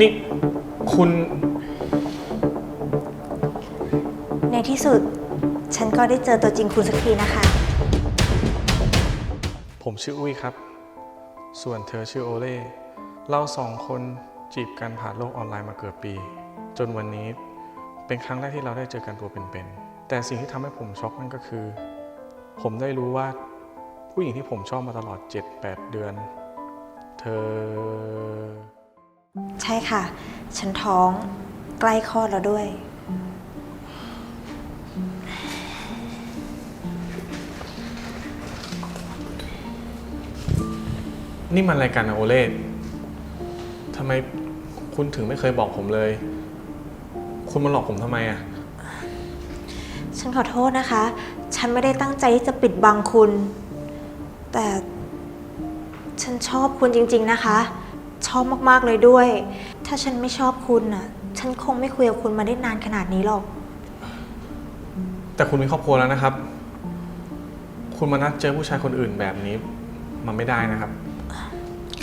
โอเล่นี่ คุณ ในที่สุด ฉันก็ได้เจอตัวจริงคุณสักทีนะคะ ผมชื่ออุ้ยครับ ส่วนเธอชื่อโอเล่ เราสองคนจีบกันผ่านโลกออนไลน์มาเกือบปี จนวันนี้เป็นครั้งแรกที่เราได้เจอกันตัวเป็นๆ แต่สิ่งที่ทำให้ผมช็อกนั่นก็คือ ผมได้รู้ว่าผู้หญิงที่ผมชอบมาตลอด 7-8 เดือน เธอใช่ค่ะ ฉันท้องใกล้คลอดแล้วด้วย นี่มันรายการนะโอเล่ทำไมคุณถึงไม่เคยบอกผมเลย คุณมาหลอกผมทำไมอะฉันขอโทษนะคะ ฉันไม่ได้ตั้งใจที่จะปิดบังคุณ แต่ฉันชอบคุณจริง ๆนะคะ ชอบมาก ๆ เลยด้วย ถ้าฉันไม่ชอบคุณน่ะ ฉันคงไม่คุยกับคุณมาได้นานขนาดนี้หรอก แต่คุณมีครอบครัวแล้วนะครับ คุณมานัดเจอผู้ชายคนอื่นแบบนี้ มันไม่ได้นะครับ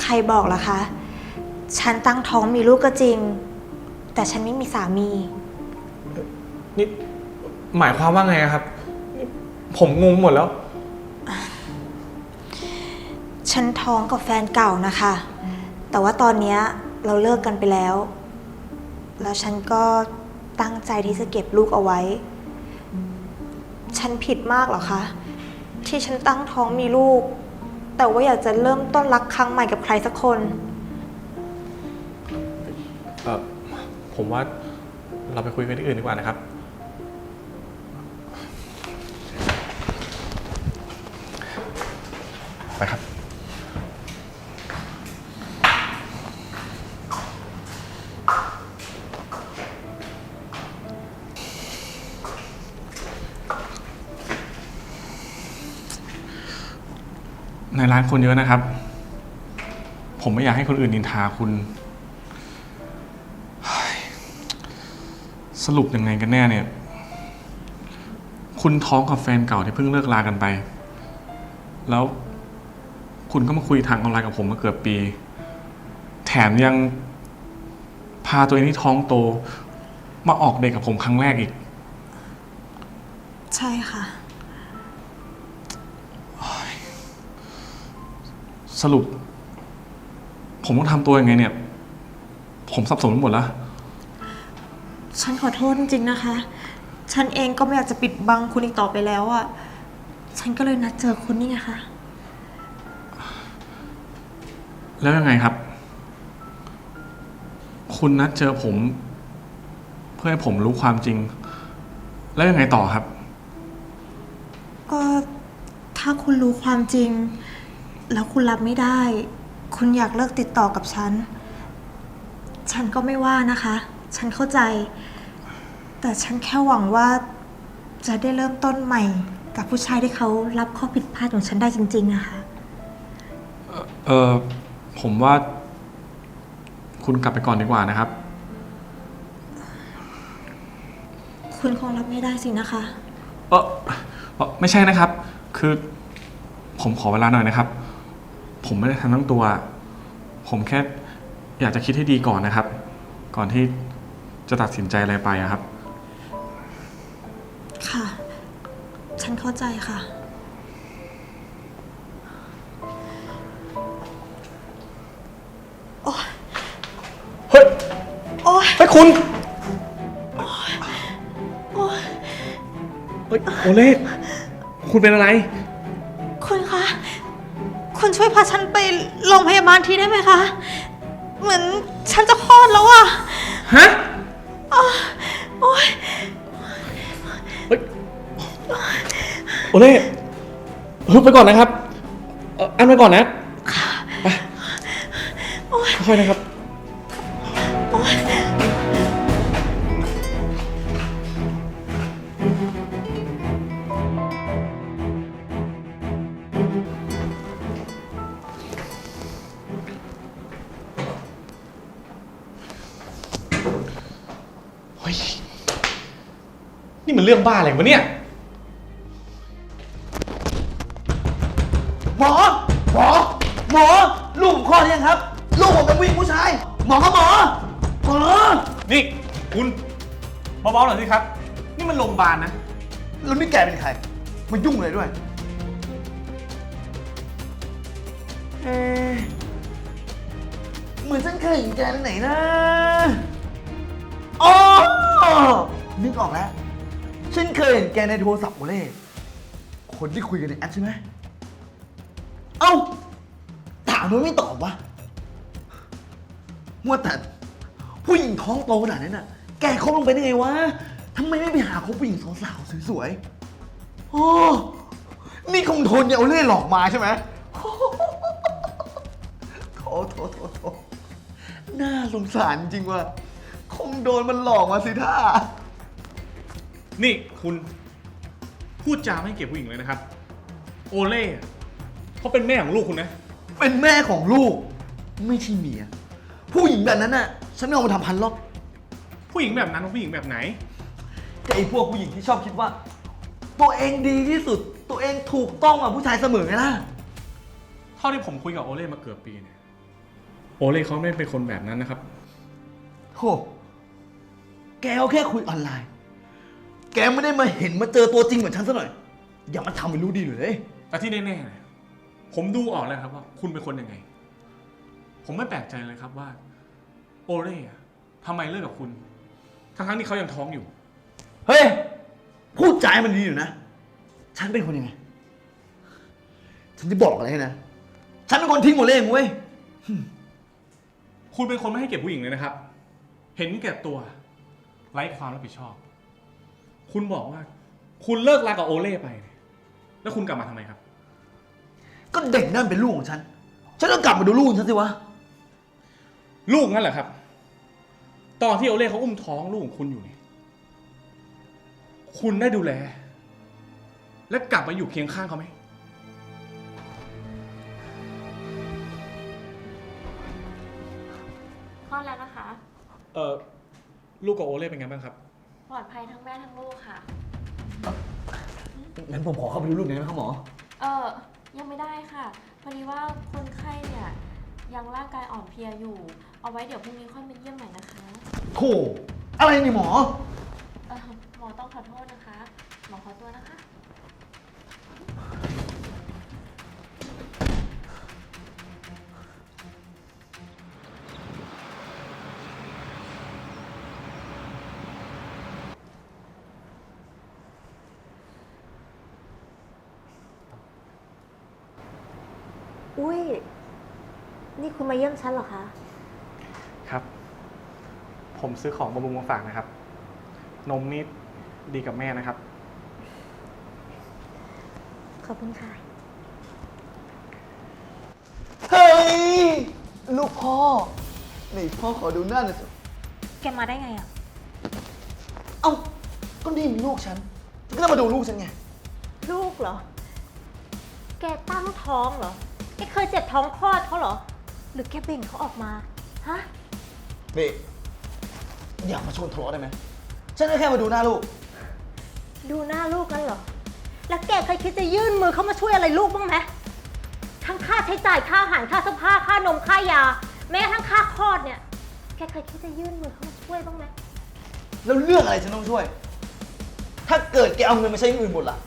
ใครบอกล่ะคะ ฉันตั้งท้องมีลูกก็จริง แต่ฉันไม่มีสามี นี่หมายความว่าไงอะครับนี่ผมงงหมดแล้ว ฉันท้องกับแฟนเก่านะคะ แต่ว่าตอนเนี้ย เราเลิกกันไปแล้ว แล้วฉันก็ตั้งใจที่จะเก็บลูกเอาไว้ ฉันผิดมากเหรอคะ ที่ฉันตั้งท้องมีลูก แต่ว่าอยากจะเริ่มต้นรักครั้งใหม่กับใครสักคน เออผมว่าเราไปคุยกันที่อื่นดีกว่านะครับ ไปครับ ในร้านคนเยอะนะครับ ผมไม่อยากให้คนอื่นนินทาคุณ สรุปยังไงกันแน่เนี่ย คุณท้องกับแฟนเก่าที่เพิ่งเลิกลากันไป แล้วคุณก็มาคุยทางออนไลน์กับผมมาเกือบปี แถมยังพาตัวเองที่ท้องโต มาออกเดทกับผมครั้งแรกอีก ใช่ค่ะ สรุป ผมต้องทำตัวยังไงเนี่ย ผมสับสนไปหมดแล้ว ฉันขอโทษจริงๆนะคะ ฉันเองก็ไม่อยากจะปิดบังคุณอีกต่อไปแล้วอะฉันก็เลยนัดเจอคุณนี่ไงคะ แล้วยังไงครับ คุณนัดเจอผม เพื่อให้ผมรู้ความจริง แล้วยังไงต่อครับ ก็ถ้าคุณรู้ความจริง แล้วคุณรับไม่ได้ คุณอยากเลิกติดต่อกับฉัน ฉันก็ไม่ว่านะคะ ฉันเข้าใจ แต่ฉันแค่หวังว่าจะได้เริ่มต้นใหม่ กับผู้ชายที่เขารับข้อผิดพลาดของฉันได้จริงๆนะคะ เออผมว่า คุณกลับไปก่อนดีกว่านะครับ คุณคงรับไม่ได้สินะคะ เออเอ่อไม่ใช่นะครับ คือ ผมขอเวลาหน่อยนะครับ ผมไม่ได้ทำทั้งตัว ผมแค่อยากจะคิดให้ดีก่อนนะครับ ก่อนที่จะตัดสินใจอะไรไปอะครับ ค่ะ ฉันเข้าใจค่ะเฮ้ยโอ๊ยเฮ้ยคุณ โอ๊ยเฮ้ยโอเล่คุณเป็นอะไรคุณคะคุณช่ วยพาฉันไปโรงพยาบาลทีได้ไหมคะ เหมือนฉันจะคลอดแล้วอะฮะโอ๊ยเฮ้ยโอเล่ฮึบไปก่อนนะครับเอ่ออันไปก่อนนะไปค่อยๆนะครับ ฮ้ย นี่มันเรื่องบ้าอะไรวะเนี่ย หมอ หมอ หมอ ลูกผมคลอดหรือยังครับ ลูกผมเป็นผู้หญิงผู้ชายหหมอครับหมอ หมอ นี่คุณเบาๆหน่อยสิครับ นี่มันโรงพยาบาลนะ แล้วนี่แกเป็นใคร มายุ่งเลยด้วย เอ๊ะเหมือนฉันเคยเห็นแกที่ไหนนะ อ๋อ นึกออกแล้ว ฉันเคยเห็นแกในโทรศัพท์โอเล่ คนที่คุยกันในแอปใช่ไหม เอ้า ถามมันไม่ตอบวะว่าแต่ผู้หญิงท้องโตขนาดนั้นน่ะ แกคบลงไปได้ไงวะทำไมไม่ไปหาคบผู้หญิงสาวๆสวยๆโอ้นี่คงทนเนี่ยเอาเล่หลอกมาใช่ไหมโถโถโถโถน่าสงสารจริงว่ะ คงโดนมันหลอกมาสิท่า นี่คุณพูดจาไม่เก็บผู้หญิงเลยนะครับ โอเล่อะเขาเป็นแม่ของลูกคุณนะ เป็นแม่ของลูก ไม่ใช่เมีย ผู้หญิงแบบนั้นน่ะ ฉันไม่เอามาทำพันหรอกผู้หญิงแบบนั้นกับผู้หญิงแบบไหนแต่ไอ้พวกผู้หญิงที่ชอบคิดว่า ตัวเองดีที่สุด ตัวเองถูกต้องอะผู้ชายเสมอไงล่ะ เท่าที่ผมคุยกับโอเล่มาเกือบปีเนี่ย โอเล่เขาไม่เป็นคนแบบนั้นนะครับ โห แกเอาแค่คุยออนไลน์ แกไม่ได้มาเห็นมาเจอตัวจริงเหมือนฉันซะหน่อย อย่ามาทำเป็นรู้ดีเลยแต่ที่แน่ๆเนี่ยผมดูออกเลยครับว่า คุณเป็นคนยังไง ผมไม่แปลกใจเลยครับว่า โอเล่อะทำไมเลิกกับคุณ ทั้งๆที่เขายังท้องอยู่ เฮ้ย พูดใจาให้มันดีอยู่นะ ฉันเป็นคนยังไง ฉันจะบอกอะไรให้นะ ฉันเป็นคนทิ้งหมดเลยเองเว้ย คุณเป็นคนไม่ให้เก็บผู้หญิงเลยนะครับ เห็นแก่ตัว ไร้ความรับผิดชอบ คุณบอกว่า คุณเลิกลากับโอเล่ไปเนี่ยแล้วคุณกลับมาทำไมครับ ก็เด็กนั่นเป็นลูกของฉัน ฉันต้องกลับมาดูลูกของฉันสิวะ ลูกงั้นเหรอครับ ตอนที่โอเล่เขาอุ้มท้องลูกของคุณอยู่เนี่ย คุณได้ดูแล และกลับมาอยู่เคียงข้างเขาไหม คลอดแล้วนะคะ เออ ลูกกับโอเล่เป็นไงบ้างครับ ปลอดภัยทั้งแม่ทั้งลูกค่ะ งั้นผมขอเข้าไปดูลูกหน่อยได้ไหมครับหมอ เออยังไม่ได้ค่ะ พอดีว่าคนไข้เนี่ยยังร่างกายอ่อนเพลียอยู่ เอาไว้เดี๋ยวพรุ่งนี้ค่อยมาเยี่ยมใหม่นะคะ โถอะไรนี่หมอ เออหมอต้องขอโทษนะคะ หมอขอตัวนะคะ คุณมาเยี่ยมฉันเหรอคะ ครับ ผมซื้อของบำรุงมาฝากนะครับ นมนี่ดีกับแม่นะครับ ขอบคุณค่ะ เฮ้ย ลูกพ่อไหนพ่อขอดูหน้าหน่อยสิแกมาได้ไงอะเอ้า ก็นี่มีลูกฉันฉันก็ต้องมาดูลูกฉันไง ลูกเหรอ แกตั้งท้องเหรอ แกเคยเจ็บท้องคลอดเขาเหรอ หรือแกเบ่งเขาออกมา ฮะ นี่อย่ามาชวนทะเลาะได้ไหมฉันก็แค่มาดูหน้าลูก ดูหน้าลูกกันเหรอ แล้วแกเคยคิดจะยื่นมือเข้ามาช่วยอะไรลูกบ้างไหมทั้งค่าใช้จ่ายค่าอาหารค่าเสื้อผ้าค่านมค่ายา แม้กระทั่งค่าคลอดเนี่ย แกเคยคิดจะยื่นมือเข้ามาช่วยบ้างไหมแล้วเรื่องอะไรฉันต้องช่วย ถ้าเกิดแกเอาเงินมาใช้อย่างอื่นหมดล่ะ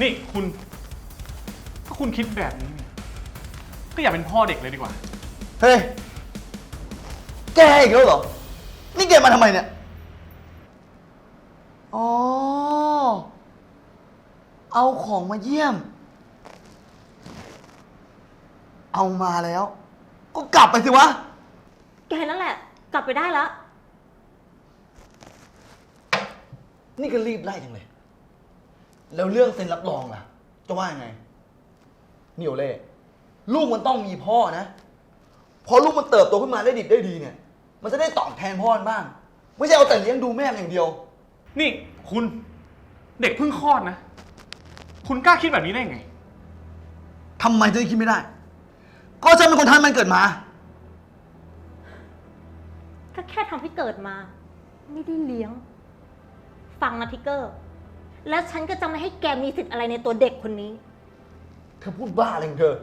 นี่คุณ ถ้าคุณคิดแบบนี้เนี่ย ก็อย่าเป็นพ่อเด็กเลยดีกว่า เฮ้ย แกอีกแล้วเหรอ นี่แกมาทำไมเนี่ย อ๋อ เอาของมาเยี่ยม เอามาแล้ว ก็กลับไปสิวะ แกนั่นแหละ กลับไปได้แล้ว นี่ก็รีบไล่จังเลย แล้วเรื่องเซ็นรับรองล่ะ จะว่ายังไง นี่โอเล่ ลูกมันต้องมีพ่อนะพอลูกมันเติบโตขึ้นมาได้ดีได้ดีเนี่ย มันจะได้ตอบแทนพ่อมันบ้าง ไม่ใช่เอาแต่เลี้ยงดูแม่มันอย่างเดียว นี่คุณเด็กเพิ่งคลอดนะ คุณกล้าคิดแบบนี้ได้ไง ทำไมถึงคิดไม่ได้ ก็ฉันเป็นคนทำให้มันเกิดมา ก็แค่ทำให้เกิดมา ไม่ได้เลี้ยง ฟังนะทิกเกอร์ แล้วฉันก็จะไม่ให้แกมีสิทธิ์อะไรในตัวเด็กคนนี้ เธอพูดบ้าอะไรของเธอ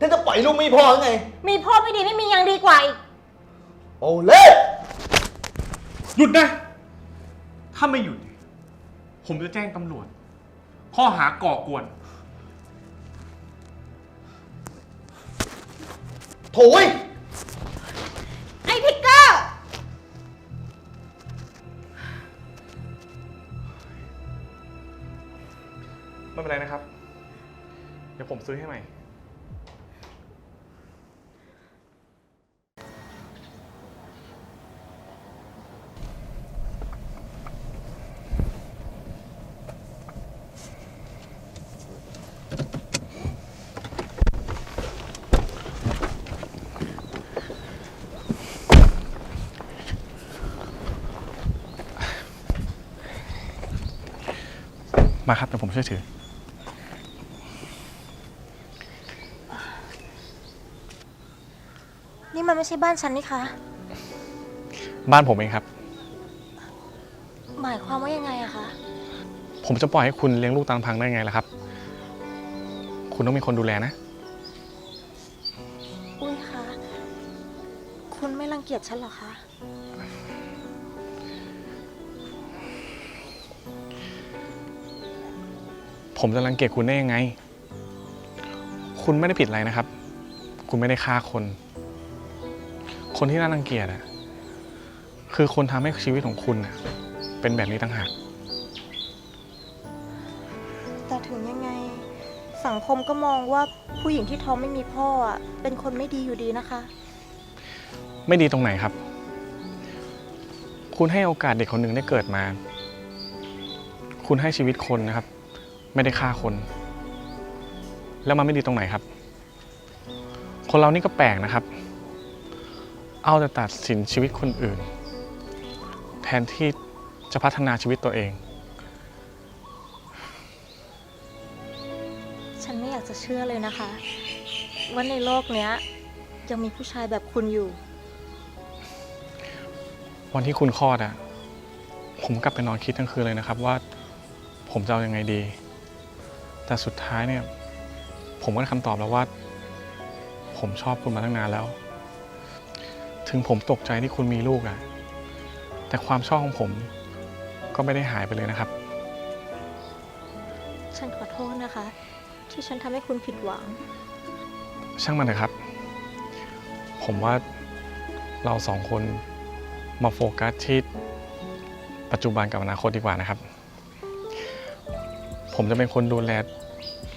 ท่านจะปล่อยลูกไม่พอหรือไง มีพ่อไม่ดีไม่มียังดีกว่าอีก โอเล่หยุดนะ ถ้าไม่หยุด ผมจะแจ้งตำรวจ ข้อหาก่อกวน โถยไอ้ทิกเกอร์ ไม่เป็นไรนะครับ เดี๋ยวผมซื้อให้ใหม่ มาครับเดี๋ยวผมช่วยถือ นี่มันไม่ใช่บ้านฉันนี่คะ บ้านผมเองครับ หมายความว่ายังไงอะคะ ผมจะปล่อยให้คุณเลี้ยงลูกตามพังได้ไงล่ะครับ คุณต้องมีคนดูแลนะ อุ้ยคะ คุณไม่รังเกียจฉันเหรอคะ ผมจะรังเกียจคุณได้ยังไง คุณไม่ได้ผิดอะไรนะครับ คุณไม่ได้ฆ่าคน คนที่น่ารังเกียจอะคือคนทำให้ชีวิตของคุณอะเป็นแบบนี้ต่างหาก แต่ถึงยังไง สังคมก็มองว่าผู้หญิงที่ท้องไม่มีพ่ออะเป็นคนไม่ดีอยู่ดีนะคะ ไม่ดีตรงไหนครับ คุณให้โอกาสเด็กคนหนึ่งได้เกิดมา คุณให้ชีวิตคนนะครับ ไม่ได้ฆ่าคน แล้วมันไม่ดีตรงไหนครับ คนเรานี่ก็แปลกนะครับ เอาแต่ตัดสินชีวิตคนอื่น แทนที่จะพัฒนาชีวิตตัวเอง ฉันไม่อยากจะเชื่อเลยนะคะ ว่าในโลกเนี้ยยังมีผู้ชายแบบคุณอยู่ วันที่คุณคลอดอะผมกลับไปนอนคิดทั้งคืนเลยนะครับว่าผมจะเอาอยัางไงดี แต่สุดท้ายเนี่ย ผมก็ได้คำตอบแล้วว่า ผมชอบคุณมาตั้งนานแล้ว ถึงผมตกใจที่คุณมีลูกอะแต่ความชอบของผมก็ไม่ได้หายไปเลยนะครับ ฉันขอโทษนะคะ ที่ฉันทำให้คุณผิดหวัง ช่างมันเถอะครับ ผมว่าเราสองคนมาโฟกัสที่ปัจจุบันกับอนาคตดีกว่านะครับ ผมจะเป็นคนดูแล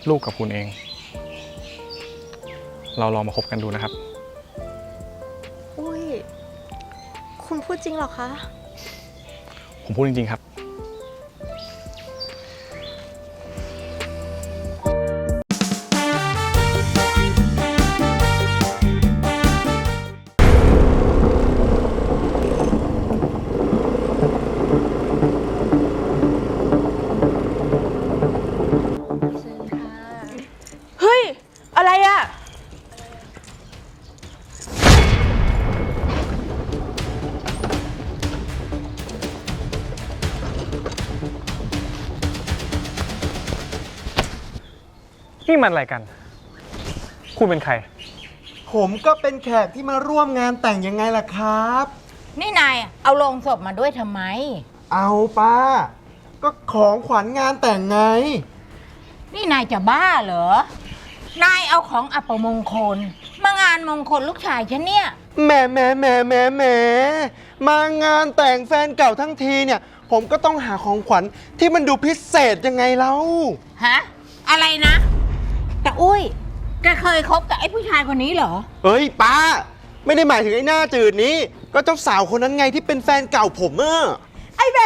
ลูกกับคุณเอง เราลองมาคบกันดูนะครับ อุ้ย คุณพูดจริงเหรอคะ ผมพูดจริงๆครับ มันอะไรกัน คุณเป็นใคร ผมก็เป็นแขกที่มาร่วมงานแต่งยังไงล่ะครับ นี่นายเอาโลงศพมาด้วยทำไม เอาป้า ก็ของขวัญงานแต่งไง นี่นายจะบ้าเหรอ นายเอาของอัปมงคล มางานมงคลลูกชายฉันเนี่ย แหมแหมแหมแหมแหมมางานแต่งแฟนเก่าทั้งทีเนี่ย ผมก็ต้องหาของขวัญที่มันดูพิเศษยังไงเล่า ฮะ อะไรนะ แต่อุ้ย แกเคยคบกับไอ้ผู้ชายคนนี้เหรอเอ้ยป้า ไม่ได้หมายถึงไอ้หน้าจืดนี้ ก็เจ้าสาวคนนั้นไงที่เป็นแฟนเก่าผมอะไอ้เบ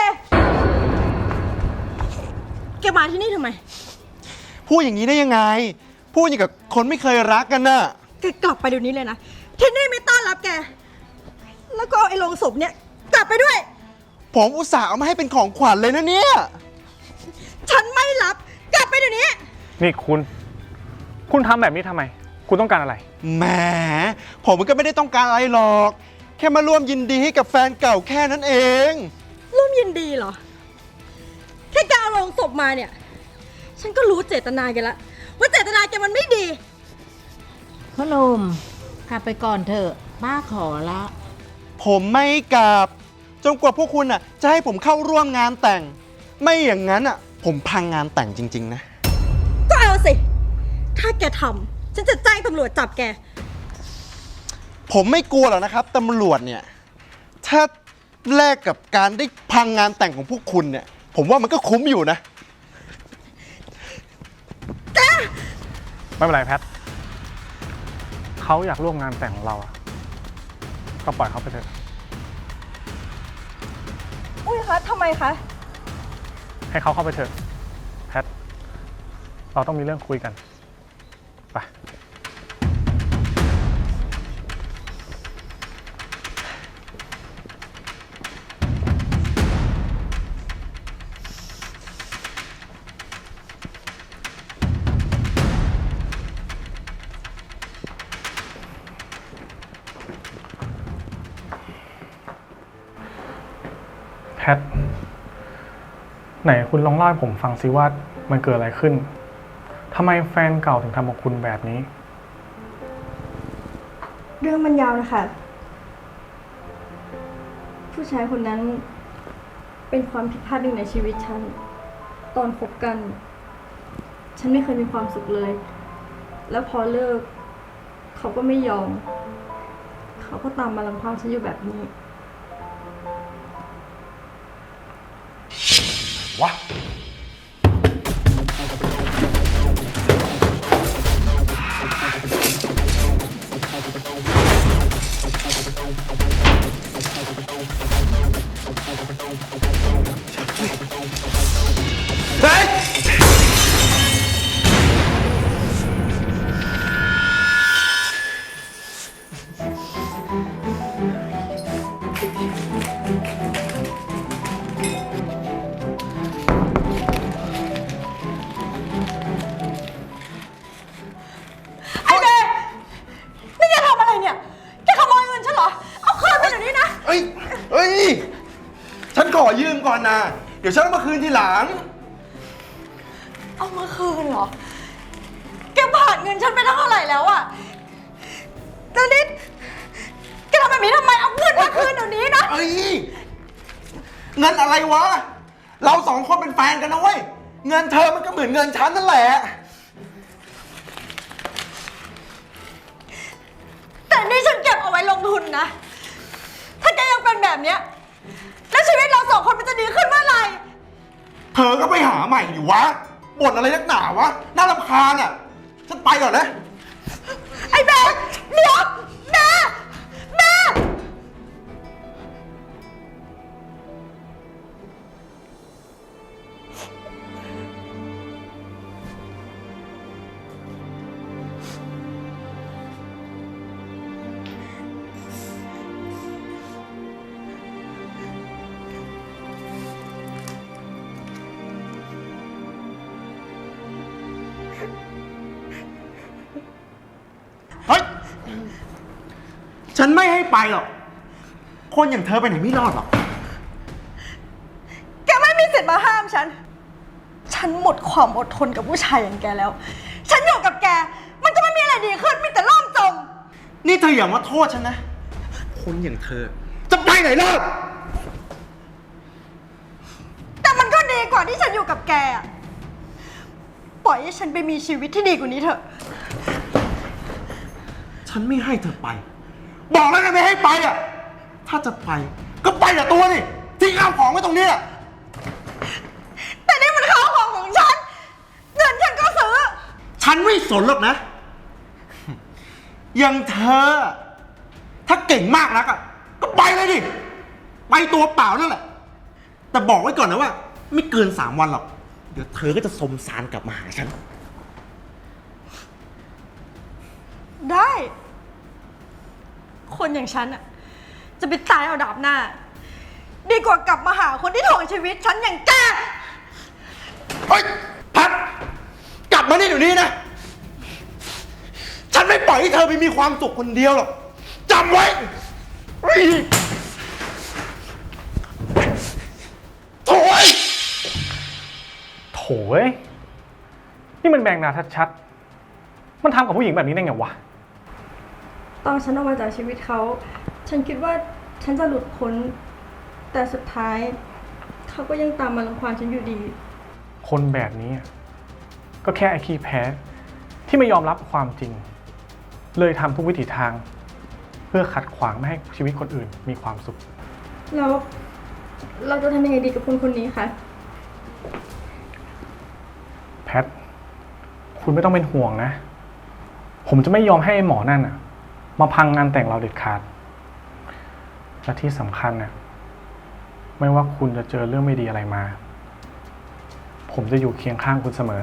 แกมาที่นี่ทำไม พูดอย่างนี้ได้ยังไง พูดอย่างกับคนไม่เคยรักกันน่ะ แกกลับไปเดี๋ยวนี้เลยนะ ที่นี่ไม่ต้อนรับแก แล้วก็เอาไอ้โลงศพเนี่ย กลับไปด้วย ผมอุตส่าห์เอามาให้เป็นของขวัญเลยนะเนี่ย ฉันไม่รับ กลับไปเดี๋ยวนี้ นี่คุณ คุณทำแบบนี้ทำไม คุณต้องการอะไร แหมผมก็ไม่ได้ต้องการอะไรหรอก แค่มาร่วมยินดีให้กับแฟนเก่าแค่นั้นเอง ร่วมยินดีเหรอ แค่แกเอาโลงศพมาเนี่ย ฉันก็รู้เจตนาแกละว่าเจตนาแกมันไม่ดี พ่อหนุ่มกลับไปก่อนเถอะป้าขอละ ผมไม่กลับจนกว่าพวกคุณอะจะให้ผมเข้าร่วมงานแต่ง ไม่อย่างนั้นอะ ผมพังงานแต่งจริง ๆ นะก็เอาสิ ถ้าแกทำฉันจะแจ้งตำรวจจับแก ผมไม่กลัวหรอกนะครับตำรวจเนี่ย ถ้าแลกกับการได้พังงานแต่งของพวกคุณเนี่ย ผมว่ามันก็คุ้มอยู่นะ ไม่เป็นไรแพท เขาอยากร่วมงานแต่งของเราอะก็ปล่อยเขาไปเถอะ อุ้ยคะทำไมคะ ให้เขาเข้าไปเถอะ แพท เราต้องมีเรื่องคุยกัน ท ไหนคุณลองเล่าให้ผมฟังซิว่ามันเกิดอะไรขึ้นทำไมแฟนเก่าถึงทำกับคุณแบบนี้ เรื่องมันยาวนะคะ ผู้ชายคนนั้นเป็นความผิดพลาดหนึ่งในชีวิตฉัน ตอนคบกัน ฉันไม่เคยมีความสุขเลย แล้วพอเลิก เขาก็ไม่ยอม เขาก็ตามมาลังควานฉันอยู่แบบนี้ วะเนเอามาคืนทีหลัง เอามาคืนเหรอ แกผ่านเงินฉันไปตั้งเท่าไหร่แล้วอะแล้วนี่แกทำแบบนี้ทำไม เอาเงินมาคืนเดี๋ยวนี้นะ เอ้ย เงินอะไรวะ เราสองคนเป็นแฟนกันนะเว้ย เงินเธอมันก็เหมือนเงินฉันนั่นแหละ แต่นี่ฉันเก็บเอาไว้ลงทุนนะ ถ้าแกยังเป็นแบบเนี้ย แล้วชีวิตเราสองคนมันจะดีขึ้นเมื่อไหร่ เธอก็ไปหาใหม่ดิวะบ่นอะไรนักหนาวะ น่ารำคาญอะ ฉันไปก่อนนะ ไอ้แบงค์เดี๋ยว ไม่ให้ไปหรอก คนอย่างเธอไปไหนไม่รอดหรอก แกไม่มีสิทธิ์มาห้ามฉัน ฉันหมดความอดทนกับผู้ชายอย่างแกแล้ว ฉันอยู่กับแก มันก็ไม่มีอะไรดีขึ้น มีแต่ล่มจม นี่เธออย่ามาโทษฉันนะ คนอย่างเธอ จะไปไหนเล่ะแต่มันก็ดีกว่าที่ฉันอยู่กับแกอะปล่อยให้ฉันไปมีชีวิตที่ดีกว่านี้เถอะ ฉันไม่ให้เธอไป บอกแล้วไงไม่ให้ไปอะ ถ้าจะไปก็ไปแต่ตัวนี่ทิ้งข้าวของไว้ตรงนี้อะแต่นี่มันข้าวของของฉัน เงินฉันก็ซื้อ ฉันไม่สนหรอกนะ อย่างเธอ ถ้าเก่งมากนักอะ ก็ไปเลยดิ ไปตัวเปล่านั่นแหละ แต่บอกไว้ก่อนนะว่า ไม่เกินสามวันหรอก เดี๋ยวเธอก็จะสมสารกลับมาหาฉัน ได้ คนอย่างฉันอะจะไปตายเอาดาบหน้า ดีกว่ากลับมาหาคนที่ถ่วงชีวิตฉันอย่างแก เฮ้ยพัดกลับมานี่เดี๋ยวนี้นะ ฉันไม่ปล่อยให้เธอไปมีความสุขคนเดียวหรอกจำไว้เฮ้ยโถ่ยโถเอ้ยนี่มันแบงนาชัดๆ มันทำกับผู้หญิงแบบนี้ได้ไงวะ ตอนฉันออกมาจากชีวิตเขา ฉันคิดว่าฉันจะหลุดพ้น แต่สุดท้าย เขาก็ยังตามมาลังควานฉันอยู่ดี คนแบบนี้อะก็แค่ไอ้ขี้แพ้ ที่ไม่ยอมรับความจริง เลยทำทุกวิถีทาง เพื่อขัดขวางไม่ให้ชีวิตคนอื่นมีความสุข แล้วเราจะทำยังไงดีกับคนคนนี้คะ แพท คุณไม่ต้องเป็นห่วงนะ ผมจะไม่ยอมให้ไอ้หมอนั่นน่ะ มาพังงานแต่งเราเด็ดขาด และที่สำคัญน่ะไม่ว่าคุณจะเจอเรื่องไม่ดีอะไรมา ผมจะอยู่เคียงข้างคุณเสมอ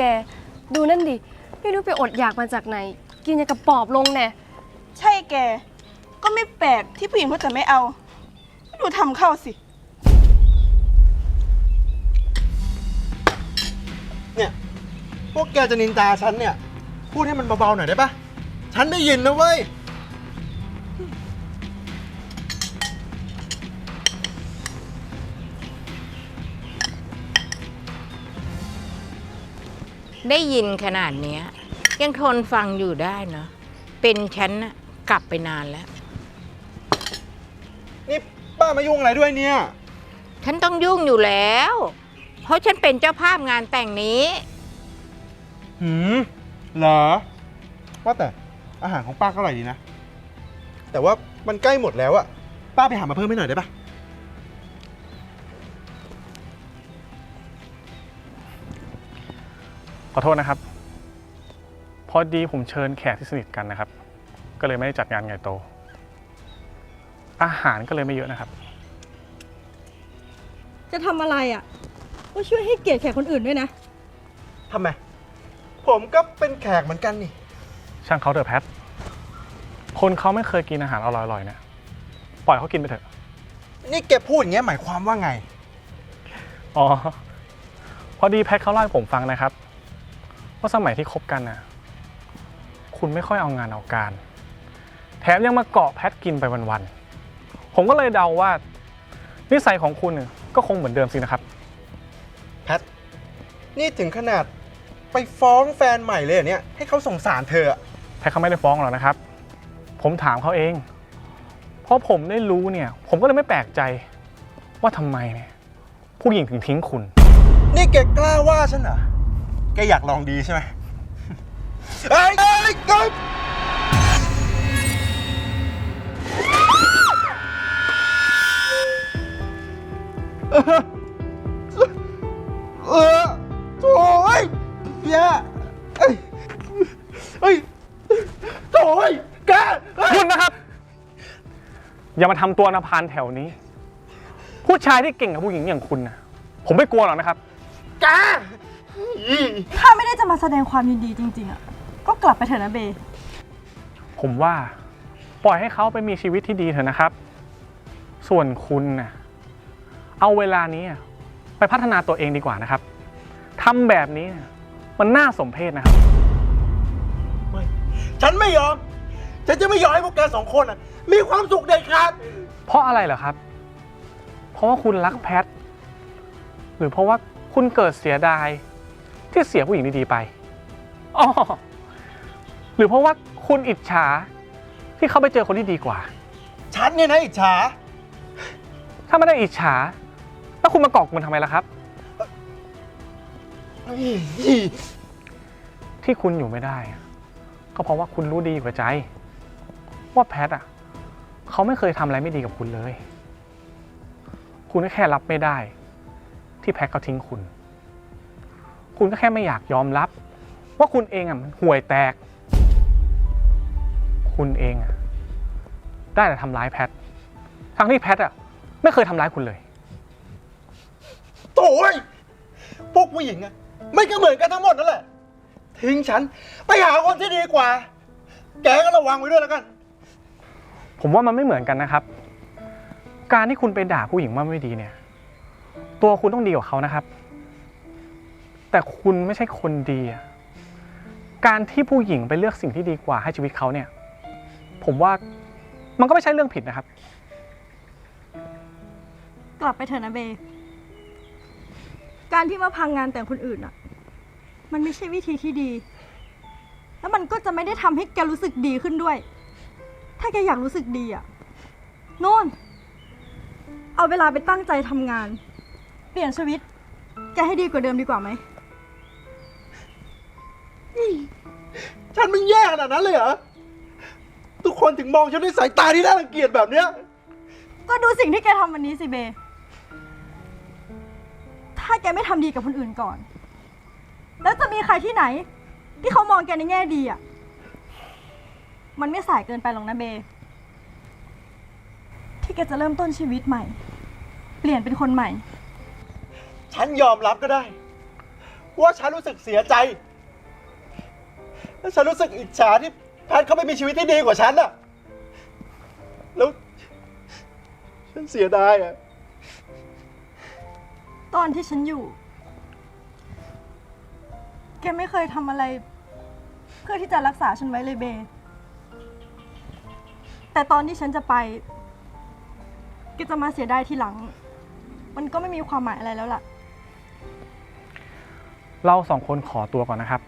แก ดูนั่นดิ ไม่รู้ไปอดอยากมาจากไหน กินอย่างกระปอบลงแน่ ใช่แก ก็ไม่แปลกที่ผู้หญิงเขาจะไม่เอา ดูทำเข้าสิ เนี่ยพวกแกจะนินจาฉันเนี่ย พูดให้มันเบาๆหน่อยได้ปะฉันได้ยินนะเว้ย ได้ยินขนาดเนี้ยยังทนฟังอยู่ได้เนาะเป็นฉันน่ะกลับไปนานแล้ว นี่ป้ามายุ่งอะไรด้วยเนี่ย ฉันต้องยุ่งอยู่แล้ว เพราะฉันเป็นเจ้าภาพงานแต่งนี้หืมเหรอ ว่าแต่อาหารของป้าก็อร่อยดีนะ แต่ว่ามันใกล้หมดแล้วอะป้าไปหามาเพิ่มให้หน่อยได้ปะ อโทษนะครับ พอดีผมเชิญแขกที่สนิทกันนะครับ ก็เลยไม่ได้จัดงานใหญ่โต อาหารก็เลยไม่เยอะนะครับ จะทำอะไรอะ่ะ ก็ช่วยให้เกียรติแขกคนอื่นด้วยนะ ทำไม ผมก็เป็นแขกเหมือนกันนี่ ช่างเขาเถอะแพท คนเขาไม่เคยกินอาหารอร่อยๆเนี่ยปล่อยเขากินไปเถอะ นี่แกพูดอย่างเงี้ยหมายความว่าไง อ๋อ พอดีแพทเขาเล่าให้ผมฟังนะครับ ว่าสมัยที่คบกันนะคุณไม่ค่อยเอางานเอาการ แถมยังมาเกาะแพทกินไปวันๆ ผมก็เลยเดาว่า นิสัยของคุณเนี่ยก็คงเหมือนเดิมสินะครับ แพท นี่ถึงขนาดไปฟ้องแฟนใหม่เลยเหรอเนี่ย ให้เขาสงสารเธออะแพทเขาไม่ได้ฟ้องหรอกนะครับ ผมถามเขาเอง เพราะผมได้รู้เนี่ย ผมก็เลยไม่แปลกใจว่าทำไมเนี่ยผู้หญิงถึงทิ้งคุณ นี่แกกล้าว่าฉันเหรอ แกอยากลองดีใช่ไหมเอ้ยเอ้ยเอ้ยเออโถ่เอ้ยเพียเอ้ยเอ้ยโถ่เอ้ยแกเอ้ย หยุดนะครับ อย่ามาทำตัวอนภานแถวนี้ ผู้ชายที่เก่งกับผู้หญิงอย่างคุณนะผมไม่กลัวหรอกนะครับ แก ถ้าไม่ได้จะมาแสดงความยินดีจริง ๆอะ่ะ ก็กลับไปเถอะนะเบ ผมว่าปล่อยให้เขาไปมีชีวิตที่ดีเถอะนะครับ ส่วนคุณนะ่ะเอาเวลานี้ไปพัฒนาตัวเองดีกว่านะครับทำแบบนี้น่ะมันน่าสมเพชนะครับไม่ฉันไม่ยอม ฉันจะไม่ยอมให้พวกแกสองคนอะ มีความสุขเด็ดขาด เพราะอะไรเหรอครับ เพราะว่าคุณรักแพท หรือเพราะว่าคุณเกิดเสียดาย ที่เสียผู้หญิงดีๆไปอ๋อหรือเพราะว่าคุณอิจฉาที่เขาไปเจอคนที่ดีกว่า ฉันเนี่ยนะอิจฉา ถ้าไม่ได้อิจฉาแล้วคุณมาเกาะมันทำไมล่ะครับ ที่คุณอยู่ไม่ได้อะก็เพราะว่าคุณรู้ดีอยู่กับใจ ว่าแพทอะ เขาไม่เคยทำอะไรไม่ดีกับคุณเลย คุณก็แค่รับไม่ได้ ที่แพทเขาทิ้งคุณ คุณก็แค่ไม่อยากยอมรับ ว่าคุณเองอะมันห่วยแตก คุณเองอะได้แต่ทำร้ายแพท ทั้งที่แพทอะไม่เคยทำร้ายคุณเลย โถ่เอ้ยพวกผู้หญิงอะไม่ก็เหมือนกันทั้งหมดนั่นแหละ ทิ้งฉัน ไปหาคนที่ดีกว่า แกก็ระวังไว้ด้วยแล้วกัน ผมว่ามันไม่เหมือนกันนะครับ การที่คุณไปด่าผู้หญิงว่าไม่ดีเนี่ย ตัวคุณต้องดีกว่าเขานะครับ แต่คุณไม่ใช่คนดีอะการที่ผู้หญิงไปเลือกสิ่งที่ดีกว่าให้ชีวิตเขาเนี่ย ผมว่ามันก็ไม่ใช่เรื่องผิดนะครับ กลับไปเถอะนะเบ การที่มาพังงานแต่งคนอื่นอะมันไม่ใช่วิธีที่ดี แล้วมันก็จะไม่ได้ทำให้แกรู้สึกดีขึ้นด้วย ถ้าแกอยากรู้สึกดีอะโน่น เอาเวลาไปตั้งใจทำงาน เปลี่ยนชีวิต แกให้ดีกว่าเดิมดีกว่าไหม ฉันมันแย่ขนาดนั้นเลยเหรอ ทุกคนถึงมองฉันด้วยสายตาที่น่ารังเกียจแบบเนี้ย ก็ดูสิ่งที่แกทำวันนี้สิเบ ถ้าแกไม่ทำดีกับคนอื่นก่อน แล้วจะมีใครที่ไหน ที่เขามองแกในแง่ดีอะ มันไม่สายเกินไปหรอกนะเบ ที่แกจะเริ่มต้นชีวิตใหม่ เปลี่ยนเป็นคนใหม่ ฉันยอมรับก็ได้ ว่าฉันรู้สึกเสียใจ และฉันรู้สึกอิจฉาที่แพทเขาไม่มีชีวิตที่ดีกว่าฉันอะแล้ว ฉันเสียดายอะตอนที่ฉันอยู่ แกไม่เคยทำอะไร เพื่อที่จะรักษาฉันไว้เลยเบ แต่ตอนที่ฉันจะไป แกจะมาเสียดายทีหลัง มันก็ไม่มีความหมายอะไรแล้วล่ะ เราสองคนขอตัวก่อนนะครับ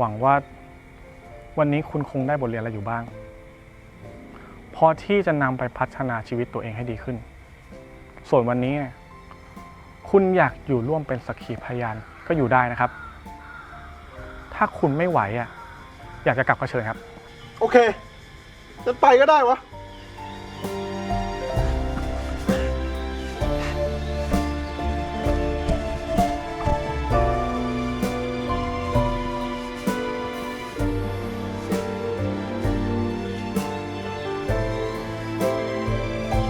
หวังว่าวันนี้คุณคงได้บทเรียนอะไรอยู่บ้าง พอที่จะนำไปพัฒนาชีวิตตัวเองให้ดีขึ้น ส่วนวันนี้ คุณอยากอยู่ร่วมเป็นสักขีพยานก็อยู่ได้นะครับ ถ้าคุณไม่ไหวอะอยากจะกลับก็เชิญครับ โอเคฉันไปก็ได้วะ